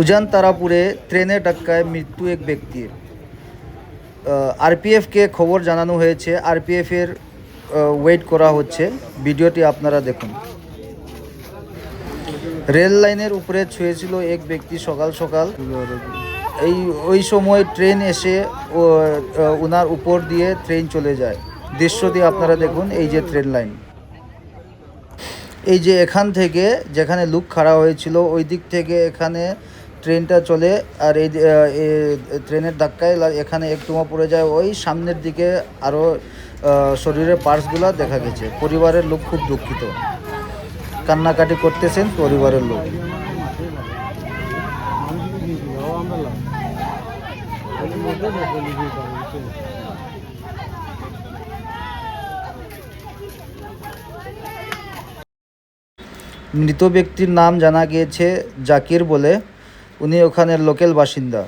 উজান তারাপুরে ট্রেনে ধাক্কায় মৃত্যু এক ব্যক্তির। আরপিএফকে খবর জানানো হয়েছে। আরপিএফের ওয়েট করা হচ্ছে। ভিডিওটি আপনারা দেখুন। রেল লাইনের উপরে ছুঁয়েছিল এক ব্যক্তি সকাল সকাল। এই, ওই সময় ট্রেন এসে ওনার উপর দিয়ে ট্রেন চলে যায়। দৃশ্যটি আপনারা দেখুন, এই যে ট্রেন লাইন। এই যে এখান থেকে যেখানে লুক খাড়া হয়েছিল, ওই দিক থেকে এখানে ট্রেনটা চলে আর এই ট্রেনের ধাক্কায় এখানে একটুমা পড়ে যায়। ওই সামনের দিকে আরও শরীরের পার্টসগুলো দেখা গেছে। পরিবারের লোক খুব দুঃখিত। কান্নাকাটি করতেছেন পরিবারের লোক। মৃত ব্যক্তির নাম জানা গিয়েছে জাকির বলে। উনি ওখানের লোকাল বাসিন্দা।